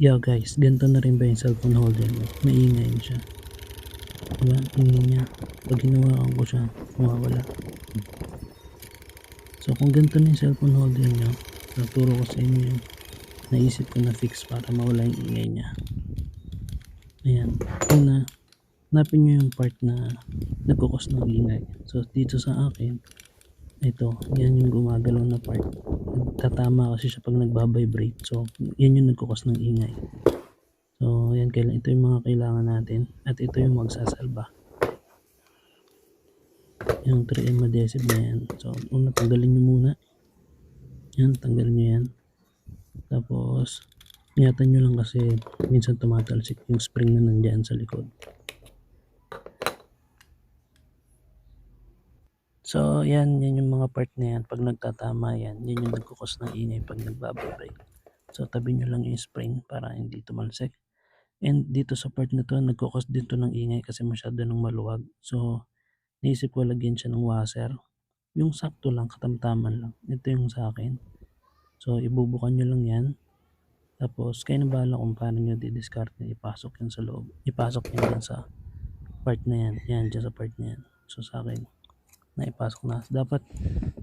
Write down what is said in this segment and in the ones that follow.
Yo guys, ganito na rin ba yung cellphone holder mo? Maingay siya. Diba? Ingay niya. Pag hinawakan ko siya, mawawala. So kung ganito na yung cellphone holder nyo, naturo ko sa inyo yung naisip ko na fix para mawala yung ingay niya. Ayan. Una, hanapin nyo yung part na nagkukos ng ingay. So dito sa akin, ito, yan yung gumagalaw na part. Nagtatama kasi siya pag nagbabibrate. So, yan yung nagkukos ng ingay. So, yan, ito yung mga kailangan natin. At ito yung magsasalba. Yung 3M adhesive na yan. So, una, tanggalin nyo muna. Yan, tanggalin nyo yan. Tapos, ingatan nyo lang kasi minsan tumatalsik yung spring na nandyan sa likod. So, yan, yan yung mga part na yan. Pag nagtatama yan, yan yung nagkukos ng ingay pag nagbabibrate. So, tabi nyo lang yung spring para hindi tumalsik. And dito sa part na to, nagkukos din to ng ingay kasi masyado nang maluwag. So, naisip ko lagyan siya ng washer. Yung sakto lang, katamtaman lang. Ito yung sa akin. So, ibubukan nyo lang yan. Tapos, kayo na bahala kung paano nyo didiscard na ipasok yan sa loob. Ipasok yan sa part na yan. Yan, dyan sa part na yan. So, sa akin, naipasok na. Dapat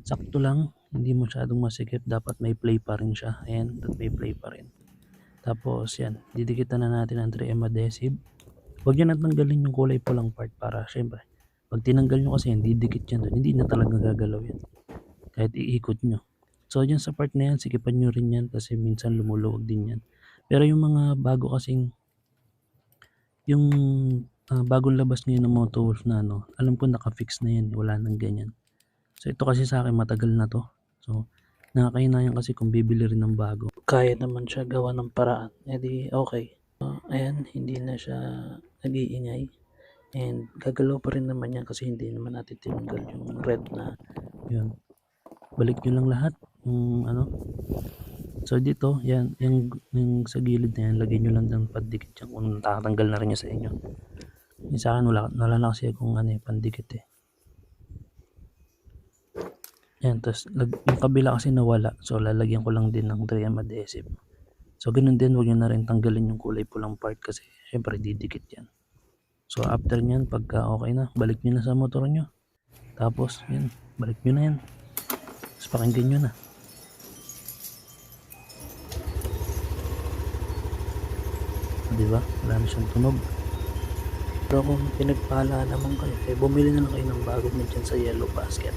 sakto lang, hindi masyadong masikip. Dapat may play pa rin siya. Ayan, may play pa rin. Tapos yan, didikitan na natin ang 3M adhesive. Huwag nyo natanggalin yung kulay pulang part para syempre, pag tinanggal nyo kasi yan, didikit yan doon. Hindi na talaga gagalaw yan. Kahit iikot nyo. So dyan sa part na yan, sikipan nyo rin yan kasi minsan lumuluwag din yan. Pero yung mga bago kasing yung ah, bagong labas ngayon ng Moto Wolf na ano, alam ko naka-fix na yan, wala nang ganyan. So ito kasi sa akin matagal na to. So nakakainayan kasi kung bibili rin ng bago. Kaya naman siya gawa ng paraan. E di okay. So, ayan, hindi na siya nag-iingay. And gagalaw pa rin naman yan kasi hindi naman natin tinanggal yung red na yun. Balik nyo lang lahat. Yung ano. So dito, yan, yung, yung sa gilid na yan, lagay nyo lang ng pandikit yan kung tatanggal na rin niya sa inyo. Yung sa akin, wala, wala na kasi kung ano eh, pandikit eh. Yan, tapos yung kabila kasi nawala. So lalagyan ko lang din ng 3M adhesive. So ganun din, huwag nyo na rin tanggalin yung kulay pulang part kasi syempre didikit yan. So after nyan, pagka okay na, balik nyo na sa motor nyo. Tapos, yan, balik nyo na yan. Tapos pakinggan nyo na. Di ba? Wala na siyang tunog. Pero kung pinagpala naman kayo, eh, bumili na lang kayo ng bago mo dyan sa yellow basket.